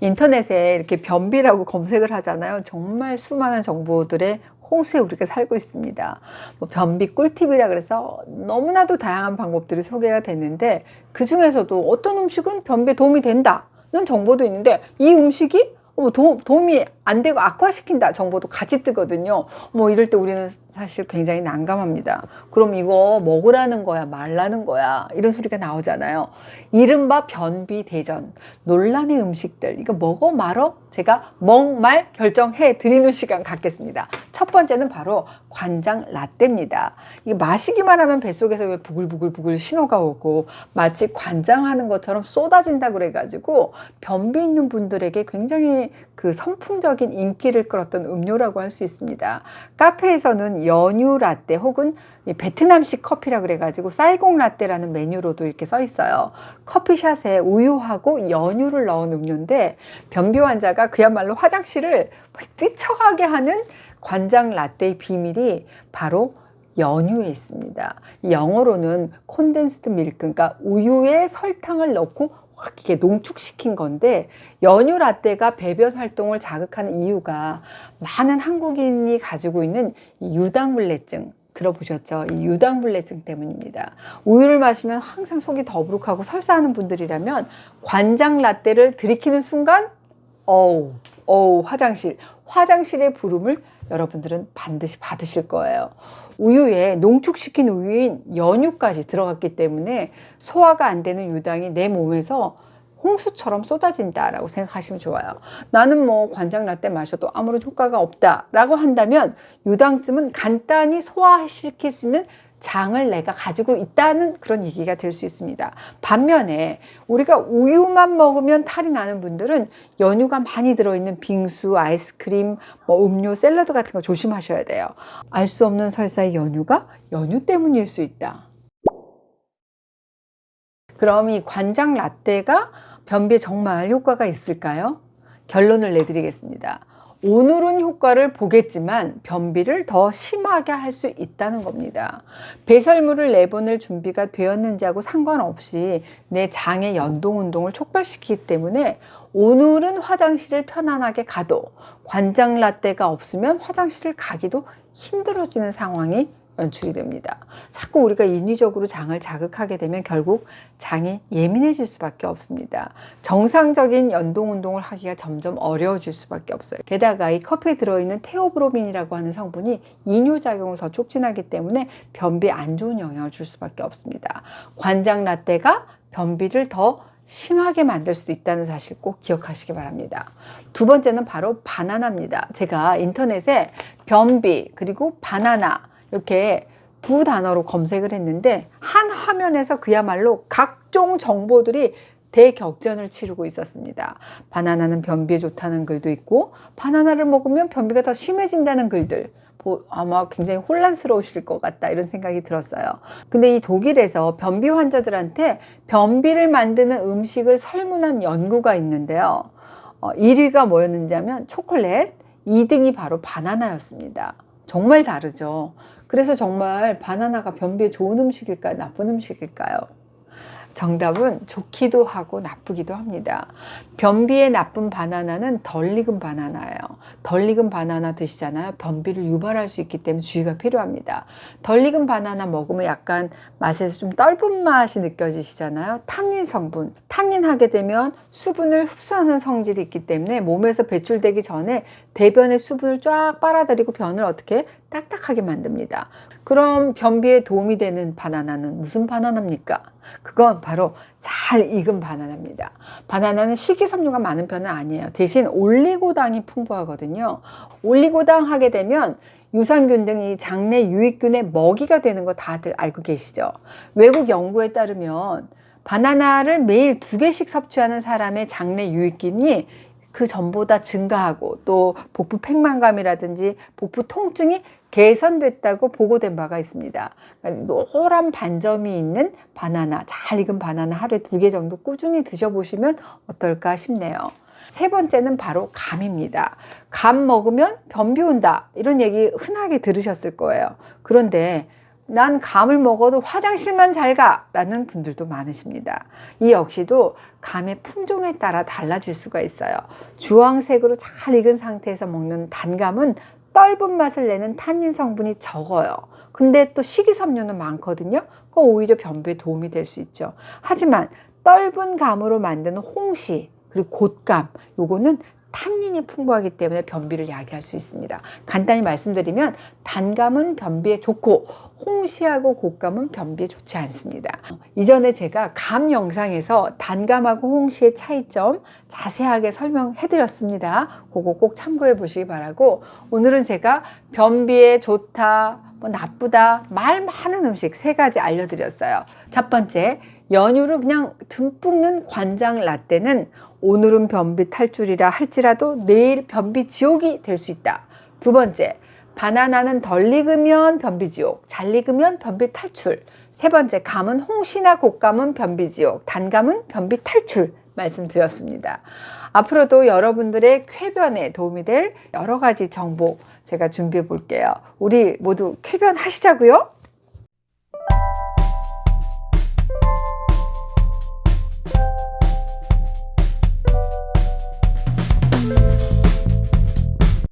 인터넷에 이렇게 변비라고 검색을 하잖아요. 정말 수많은 정보들의 홍수에 우리가 살고 있습니다. 뭐 변비 꿀팁이라 그래서 너무나도 다양한 방법들이 소개가 됐는데 그 중에서도 어떤 음식은 변비에 도움이 된다는 정보도 있는데 이 음식이 어, 도, 도움이 안 되고 악화시킨다 정보도 같이 뜨거든요. 뭐 이럴 때 우리는 사실 굉장히 난감합니다. 그럼 이거 먹으라는 거야, 말라는 거야 이런 소리가 나오잖아요. 이른바 변비 대전 논란의 음식들 이거 먹어 말어 제가 먹말 결정해 드리는 시간 갖겠습니다. 첫 번째는 바로 관장 라떼입니다. 이게 마시기만 하면 뱃속에서 왜 부글부글부글 신호가 오고 마치 관장하는 것처럼 쏟아진다 그래 가지고 변비 있는 분들에게 굉장히 그 선풍적 인 인기를 끌었던 음료라고 할 수 있습니다. 카페에서는 연유 라떼 혹은 이 베트남식 커피라 그래가지고 쌀공 라떼라는 메뉴로도 이렇게 써 있어요. 커피샷에 우유하고 연유를 넣은 음료인데 변비 환자가 그야말로 화장실을 뛰쳐가게 하는 관장 라떼의 비밀이 바로 연유에 있습니다. 이 영어로는 콘덴스드 밀크, 그러니까 우유에 설탕을 넣고 확 이렇게 농축시킨 건데 연유 라떼가 배변 활동을 자극하는 이유가 많은 한국인이 가지고 있는 이 유당불내증 들어보셨죠? 이 유당불내증 때문입니다. 우유를 마시면 항상 속이 더부룩하고 설사하는 분들이라면 관장 라떼를 들이키는 순간 어우 어우 화장실 화장실의 부름을 여러분들은 반드시 받으실 거예요. 우유에 농축시킨 우유인 연유까지 들어갔기 때문에 소화가 안 되는 유당이 내 몸에서 홍수처럼 쏟아진다라고 생각하시면 좋아요. 나는 뭐 관장 라떼 마셔도 아무런 효과가 없다라고 한다면 유당쯤은 간단히 소화시킬 수 있는 장을 내가 가지고 있다는 그런 얘기가 될 수 있습니다. 반면에 우리가 우유만 먹으면 탈이 나는 분들은 연유가 많이 들어있는 빙수, 아이스크림, 뭐 음료, 샐러드 같은 거 조심하셔야 돼요. 알 수 없는 설사의 연유가 연유 때문일 수 있다. 그럼 이 관장 라떼가 변비에 정말 효과가 있을까요? 결론을 내드리겠습니다. 오늘은 효과를 보겠지만 변비를 더 심하게 할 수 있다는 겁니다. 배설물을 내보낼 준비가 되었는지 하고 상관없이 내 장의 연동 운동을 촉발시키기 때문에 오늘은 화장실을 편안하게 가도 관장 라떼가 없으면 화장실을 가기도 힘들어지는 상황이 연출이 됩니다. 자꾸 우리가 인위적으로 장을 자극하게 되면 결국 장이 예민해질 수밖에 없습니다. 정상적인 연동 운동을 하기가 점점 어려워질 수밖에 없어요. 게다가 이 커피에 들어있는 테오브로민이라고 하는 성분이 이뇨작용을 더 촉진하기 때문에 변비에 안 좋은 영향을 줄 수밖에 없습니다. 관장 라떼가 변비를 더 심하게 만들 수도 있다는 사실 꼭 기억하시기 바랍니다. 두 번째는 바로 바나나입니다. 제가 인터넷에 변비 그리고 바나나 이렇게 두 단어로 검색을 했는데 한 화면에서 그야말로 각종 정보들이 대격전을 치르고 있었습니다. 바나나는 변비에 좋다는 글도 있고 바나나를 먹으면 변비가 더 심해진다는 글들 아마 굉장히 혼란스러우실 것 같다 이런 생각이 들었어요. 근데 이 독일에서 변비 환자들한테 변비를 만드는 음식을 설문한 연구가 있는데요. 어, 1위가 뭐였는지 하면 초콜릿, 2등이 바로 바나나였습니다. 정말 다르죠. 그래서 정말 바나나가 변비에 좋은 음식일까요? 나쁜 음식일까요? 정답은 좋기도 하고 나쁘기도 합니다. 변비에 나쁜 바나나는 덜 익은 바나나예요. 덜 익은 바나나 드시잖아요. 변비를 유발할 수 있기 때문에 주의가 필요합니다. 덜 익은 바나나 먹으면 약간 맛에서 좀 떫은 맛이 느껴지시잖아요. 탄닌 성분. 탄닌 하게 되면 수분을 흡수하는 성질이 있기 때문에 몸에서 배출되기 전에 대변의 수분을 쫙 빨아들이고 변을 어떻게 딱딱하게 만듭니다. 그럼 변비에 도움이 되는 바나나는 무슨 바나나입니까? 그건 바로 잘 익은 바나나입니다. 바나나는 식이섬유가 많은 편은 아니에요. 대신 올리고당이 풍부하거든요. 올리고당 하게 되면 유산균 등 이 장내 유익균의 먹이가 되는 거 다들 알고 계시죠? 외국 연구에 따르면 바나나를 매일 두 개씩 섭취하는 사람의 장내 유익균이 그 전보다 증가하고 또 복부 팽만감이라든지 복부 통증이 개선됐다고 보고된 바가 있습니다. 그러니까 노란 반점이 있는 바나나, 잘 익은 바나나 하루에 두 개 정도 꾸준히 드셔보시면 어떨까 싶네요. 세 번째는 바로 감입니다. 감 먹으면 변비 온다. 이런 얘기 흔하게 들으셨을 거예요. 그런데 난 감을 먹어도 화장실만 잘 가! 라는 분들도 많으십니다. 이 역시도 감의 품종에 따라 달라질 수가 있어요. 주황색으로 잘 익은 상태에서 먹는 단감은 떫은 맛을 내는 탄닌 성분이 적어요. 근데 또 식이섬유는 많거든요. 그거 오히려 변비에 도움이 될 수 있죠. 하지만 떫은 감으로 만드는 홍시 그리고 곶감 요거는 탄닌이 풍부하기 때문에 변비를 야기할 수 있습니다. 간단히 말씀드리면 단감은 변비에 좋고 홍시하고 곶감은 변비에 좋지 않습니다. 이전에 제가 감 영상에서 단감하고 홍시의 차이점 자세하게 설명해 드렸습니다. 그거 꼭 참고해 보시기 바라고 오늘은 제가 변비에 좋다, 뭐 나쁘다, 말 많은 음식 세 가지 알려드렸어요. 첫 번째, 연유를 그냥 듬뿍 넣은 관장 라떼는 오늘은 변비 탈출이라 할지라도 내일 변비 지옥이 될 수 있다. 두 번째, 바나나는 덜 익으면 변비 지옥, 잘 익으면 변비 탈출. 세 번째, 감은 홍시나 곶감은 변비 지옥, 단감은 변비 탈출 말씀드렸습니다. 앞으로도 여러분들의 쾌변에 도움이 될 여러 가지 정보 제가 준비해 볼게요. 우리 모두 쾌변 하시자고요.